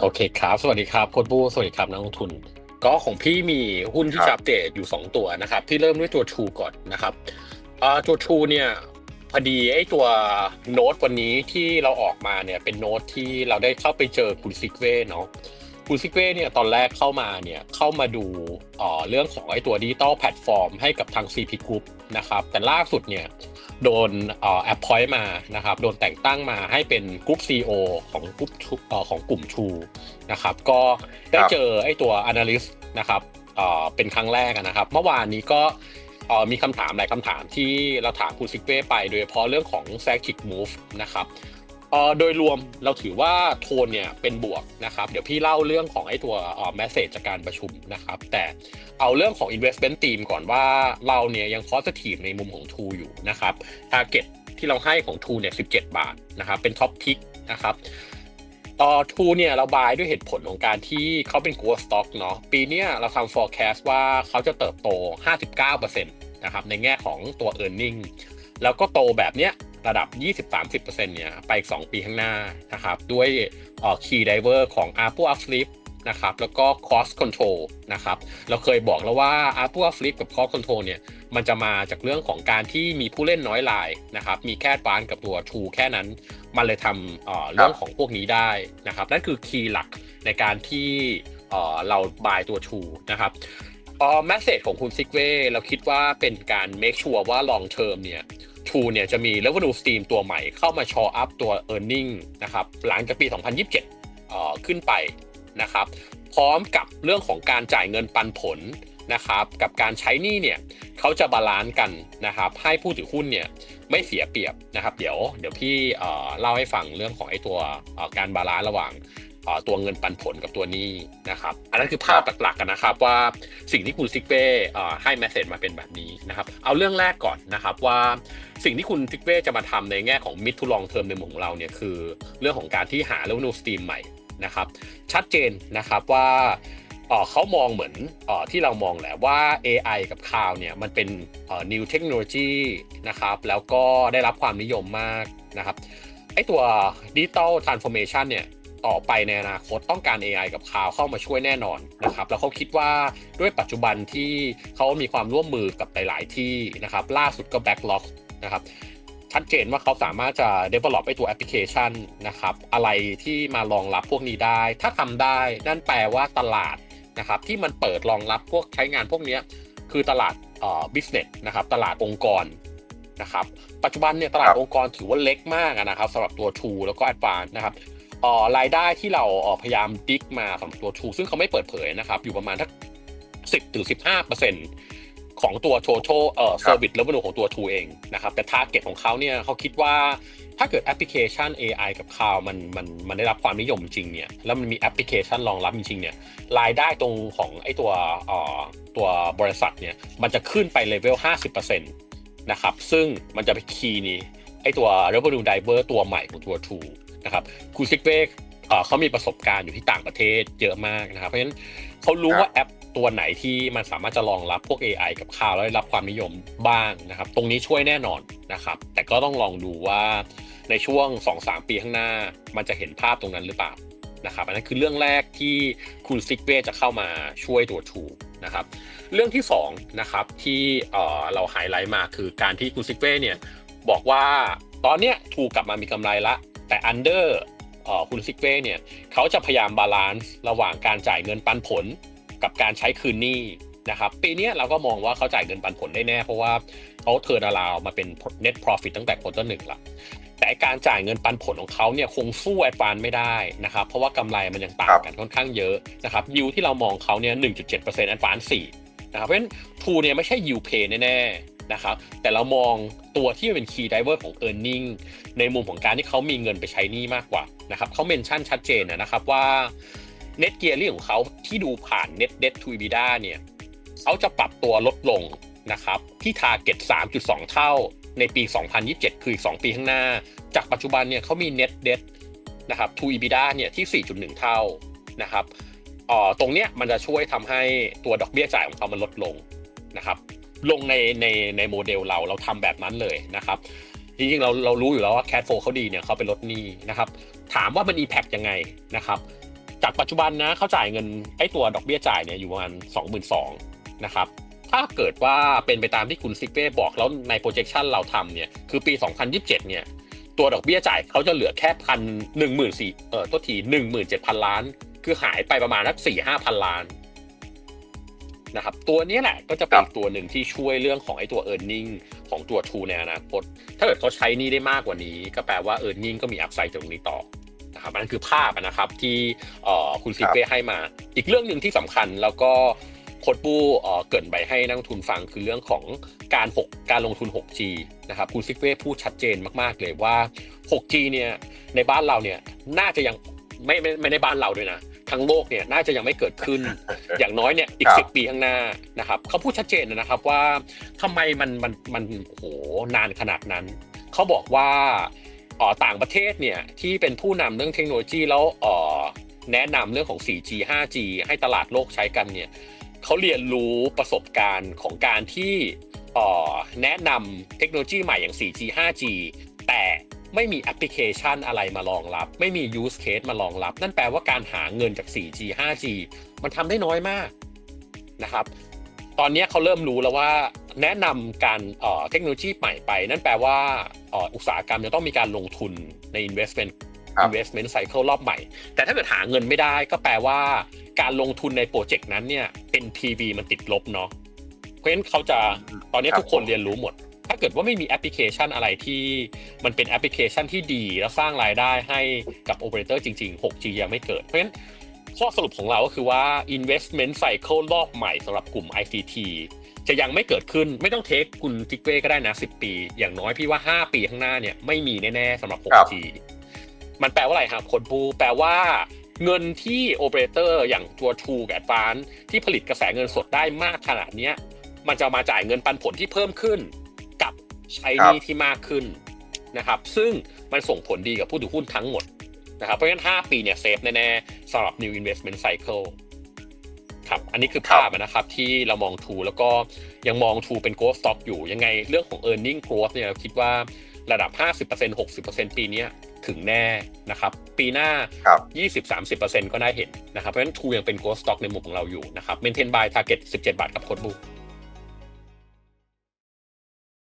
โอเคครับ สวัสดีครับโค้ชบูสวัสดีครับนักลงทุน ก็ของพี่มีหุ้นที่ครัจะบอัปเดตอยู่ 2 ตัวนะครับที่เริ่มด้วยตัว True ก่อนนะครับอ่าตัว True เนี่ยพอดีไอ้ตัวโน้ตวันนี้ที่เราออกมาเนี่ยเป็นโน้ตที่เราได้เข้าไปเจอคุณซิกเว่เนาะคุณซิกเว่เนี่ยตอนแรกเข้ามาเนี่ยเข้ามาดูเอ่อเรื่องของไอ้ตัวดิจิตอลแพลตฟอร์มให้กับทาง CP Group นะครับแต่ล่าสุดเนี่ย โดนออแอปพอยต์มานะครับโดนแต่งตั้งมาให้เป็นกรุ๊ปซีโอของกรุ๊ปของกลุ่มชูนะครับก็ได้เจอไอ้ตัว analyst นะครับเอ่อเป็นครั้งแรกนะครับเมื่อวานนี้ก็มีคำถามหลายคำถามที่เราถามคุณซิกเป้ไป โดยเฉพาะเรื่องของแซกชิกมูฟนะครับ โดยรวมเราถือว่าโทนเนี่ยเป็นบวกนะครับเดี๋ยวพี่เล่าเรื่องของไอ้ตัวเอ่อ message จากการประชุมนะครับแต่เอาเรื่องของ investment team ก่อนว่าเราเนี่ยยัง positive ในมุมของ True อยู่นะครับ target ที่เราให้ของ True เนี่ย17 บาทนะครับเป็น top pick นะครับเอ่อทูเนี่ยเราบายด้วยเหตุผลของการที่เขาเป็น growth stock เนาะปีเนี้ยเราทำ forecast ว่าเขาจะเติบโต 59%นะครับในแง่ของตัว e a r n i n g แล้วก็โตแบบเนี้ย ระดับ 20-30%เนี่ยไปอีก 2 ปีข้างหน้านะครับด้วยเอ่อ key driver ของ Apple Uplift นะครับแล้วก็ cost control นะครับเราเคยบอกแล้วว่า Apple Uplift กับ cost control เนี่ยมันจะมาจากเรื่องของการที่มีผู้เล่นน้อยรายนะครับมีแค่บานกับตัว True แค่นั้น มันเลยทำเอ่อเรื่องของพวกนี้ได้นะครับนั่นคือคีย์หลักในการที่เอ่อเราบายตัว True นะครับเอ่อแมสเซจของคุณซิกเวเราคิดว่าเป็นการ make sure ว่า long term เนี่ย True เนี่ยจะมี revenue stream ตัวใหม่เข้ามา show up ตัว earning นะครับหลังจากปี 2027เอ่อขึ้นไปนะครับพร้อมกับเรื่องของการจ่ายเงินปันผลนะครับกับการใช้หนี้เนี่ยเขาจะบาลานซ์กันนะครับให้ผู้ถือหุ้นเนี่ยไม่เสียเปรียบนะครับ เดี๋ยวเดี๋ยวพี่เอ่อเล่าให้ฟังเรื่องของไอ้ตัวการบาลานซ์ระหว่าง ตัวเงินปันผลกับตัวนี้นะครับ อันนั้นคือภาพหลักๆกันนะครับว่าสิ่งที่คุณซิกเป้ให้แมสเซจมาเป็นแบบนี้นะครับเอาเรื่องแรกก่อนนะครับว่าสิ่งที่คุณซิกเป้จะมาทำในแง่ของมิดทุลองเทอมในมุมของเราเนี่ยคือเรื่องของการที่หาเร v e n u e stream ใหม่นะครับชัดเจนนะครับว่าเขามองเหมือนอที่เรามองแหละว่า AI กับ Cloud เนี่ยมันเป็น new technology นะครับแล้วก็ได้รับความนิยมมากนะครับไอตัว digital transformation เนี่ย ต่อไปในอนาคตต้องการ AI กับ Cloud เข้ามาช่วยแน่นอนนะครับแล้วเขาคิดว่าด้วยปัจจุบันที่เขามีความร่วมมือกับหลาย ๆ ที่นะครับล่าสุดก็ backlog นะครับชัดเจนว่าเขาสามารถจะ develop ไอตัวแอปพลิเคชันนะครับอะไรที่มารองรับพวกนี้ได้ ถ้าทำได้นั่นแปลว่าตลาดนะครับที่มันเปิดรองรับพวกใช้งานพวกนี้คือตลาดเอ่อ business นะครับตลาดองค์กรนะครับปัจจุบันเนี่ยตลาดองค์กรถือว่าเล็กมากนะครับสำหรับตัว True แล้วก็ Advance นะครับ อ่อรายได้ที่เราเอ่อพยายามดิกมาสำหรับตัว True ซึ่งเขาไม่เปิดเผยนะครับ อยู่ประมาณทัก10ถึง15เปอร์เซ็นต์ของตัว total เอ่อ service revenue ของตัว True เองนะครับ แต่ target ของเขาเนี่ยเขาคิดว่าถ้าเกิดแอปพลิเคชัน AI กับ Cloud มันมันมันได้รับความนิยมจริงเนี่ยแล้วมันมีแอปพลิเคชันรองรับจริงๆเนี่ยรายได้ตรงของไอ้ตัวเอ่อตัวบริษัทเนี่ยมันจะขึ้นไปเลเวล50%นะครับซึ่งมันจะไปคีย์นี้ไอ้ตัว revenue driver ตัวใหม่ของตัว True นะครับคูซิกเวกเขามีประสบการณ์อยู่ที่ต่างประเทศเยอะมากนะครับ เพราะฉะนั้นเขารู้ครับว่าแอปตัวไหนที่มันสามารถจะรองรับพวก AI กับข่าวแล้วได้รับความนิยมบ้างนะครับ ตรงนี้ช่วยแน่นอนนะครับ แต่ก็ต้องลองดูว่าในช่วง 2-3 ปีข้างหน้า มันจะเห็นภาพตรงนั้นหรือเปล่านะครับอันนั้นคือเรื่องแรกที่คุณซิกเวจะเข้ามาช่วยตัวทูนะครับ เรื่องที่2นะครับที่เอ่อเราไฮไลท์มาคือการที่คุณซิกเวเนี่ยบอกว่าตอนเนี้ยทูกลับมามีกำไรละ แต่อันเดอร์คุณซิกเวเนี่ยเขาจะพยายามบาลานซ์ระหว่างการจ่ายเงินปันผลกับการใช้คืนหนี้นะครับปีเนี้ยเราก็มองว่าเขาจ่ายเงินปันผลได้แน่ เพราะว่าเขาเทิร์นาราวมาเป็น net profit ตั้งแต่ควอเตอร์หนึ่งละแต่การจ่ายเงินปันผลของเขาเนี่ยคงสู้แอดวานไม่ได้นะครับ เพราะว่ากำไรมันยังต่างกันค่อนข้างเยอะนะครับยิวที่เรามองเขาเนี่ย 1.7%แอดวาน4นะครับเพราะฉะนั้นทูเนี่ยไม่ใช่ยิวเพย์แน่ๆ นะครับ แต่เรามองตัวที่เป็นคีย์ไดเวอร์ของ e a r n i n g ในมุมของการที่เขามีเงินไปใช้นี้มากกว่านะครับเขาเมนชั่นชัดเจนนะครับว่า Net Gearing ของเขาที่ดูผ่าน Net Debt to EBITDA เนี่ยเขาจะปรับตัวลดลงนะครับที่ Target 3.2 เท่าในปี 2027 คืออีก 2 ปีข้างหน้า จากปัจจุบันเนี่ยเขามี net debt นะครับ to EBITDA เนี่ยที่ 4.1 เท่านะครับออตรงเนี้ยมันจะช่วยทำให้ตัวดอกเบี้ยจ่ายของเขามันลดลงนะครับ ลงในในในโมเดลเราเราทำแบบนั้นเลยนะครับจริงๆเราเรารู้อยู่แล้วว่า cash flow เขาดีเนี่ยเขาไปลดหนี้นะครับถามว่ามัน impact ยังไงนะครับจากปัจจุบันนะเขาจ่ายเงินไอ้ตัวดอกเบี้ยจ่ายเนี่ยอยู่ประมาณสองหมื่นสองนะครับถ้าเกิดว่าเป็นไปตามที่คุณซิกเป้บอกแล้วใน projection เราทำเนี่ยคือปี 2027 เนี่ยตัวดอกเบี้ยจ่ายเขาจะเหลือแค่พันหนึ่งหมื่นสี่เออตัวทีหนึ่งหมื่นเจ็ดพันล้าน คือหายไปประมาณนักสี่ห้าพันล้าน นะครับตัวนี้แหละก็จะเป็นตัวหนึ่งที่ช่วยเรื่องของไอ้ตัว e a r n i n g ของตัว True ในอนาคต ถ้าเกิดเขาใช้นี่ได้มากกว่านี้ ก็แปลว่า e a r n i n g ก็มีอัพไซด์ตรงนี้ต่อนะครับอันนั้นคือภาพนะครับที่เอ่อคุณซิกเป้ให้มา อีกเรื่องหนึ่งที่สำคัญแล้วก็โคดบูเอ่อเกรินไปให้นักลงทุนฟังคือเรื่องของการ 6 การลงทุน 6G นะครับคุณซิกเป้พูดชัดเจนมากๆเลยว่า 6G เนี่ยในบ้านเราเนี่ยน่าจะยังไม่ไม่ไม่ในบ้านเราด้วยนะ ทั้งโลกเนี่ยน่าจะยังไม่เกิดขึ้น อย่างน้อยเนี่ยอีกครับสิบปีข้างหน้านะครับเขาพูดชัดเจนนะครับว่าทำไมมันมันมันโอ้โหนานขนาดนั้นเขาบอกว่าเอ่อต่างประเทศเนี่ยที่เป็นผู้นำเรื่องเทคโนโลยีแล้วเอ่อแนะนำเรื่องของ 4G 5G ให้ตลาดโลกใช้กันเนี่ยเขาเรียนรู้ประสบการณ์ของการที่เอ่อแนะนำเทคโนโลยีใหม่อย่าง 4G 5G แต่ ไม่มีแอปพลิเคชันอะไรมารองรับ ไม่มี use case มารองรับ นั่นแปลว่าการหาเงินจาก 4G 5G มันทำได้น้อยมากนะครับ ตอนนี้เขาเริ่มรู้แล้วว่าแนะนำการเอ่อเทคโนโลยีใหม่ไป นั่นแปลว่าเอ่ออุตสาหกรรมจะต้องมีการลงทุนใน investment ครับ investment cycle รอบใหม่ แต่ถ้าเกิดหาเงินไม่ได้ก็แปลว่าการลงทุนในโปรเจกต์นั้นเนี่ย NPV มันติดลบเนาะ เพราะฉะนั้นเขาจะตอนนี้ครับทุกคนเรียนรู้หมด ถ้าเกิดว่าไม่มีแอปพลิเคชันอะไรที่มันเป็นแอปพลิเคชันที่ดี แล้วสร้างรายได้ให้กับโอเปอเรเตอร์จริง ๆ 6G ยังไม่เกิด เพราะฉะนั้นข้อสรุปของเราก็คือว่า investment cycle รอบใหม่สำหรับกลุ่ม ICT จะยังไม่เกิดขึ้นไม่ต้องเทคคุณจิกเก้ก็ได้นะ 10 ปี อย่างน้อยพี่ว่า 5 ปีข้างหน้าเนี่ยไม่มีแน่ๆสำหรับครับ 6G มันแปลว่าอะไรครับคนบูแปลว่าเงินที่โอเปอเรเตอร์อย่างตัว True กับ Advance ที่ผลิตกระแสเงินสดได้มากขนาดเนี้ยมันจะมาจ่ายเงินปันผลที่เพิ่มขึ้นกับ ใช้หนี้ที่มากขึ้นนะครับ ซึ่งมันส่งผลดีกับผู้ถือหุ้นทั้งหมดนะครับเพราะฉะนั้น 5 ปีเนี่ยเซฟแน่ๆสำหรับ New Investment Cycle ครับ อันนี้คือภาพนะครับที่เรามอง True แล้วก็ยังมอง True เป็น growth stock อยู่ยังไงเรื่องของ earning growth เนี่ยเราคิดว่าระดับ 50% 60%ปีเนี้ยถึงแน่นะครับ ปีหน้าครับ20-30%ก็ได้เห็นนะครับ เพราะฉะนั้น True ยังเป็น growth stock ในมุมของเราอยู่นะครับ maintain buy target 17 บาทกับโค้ดบุ๊ก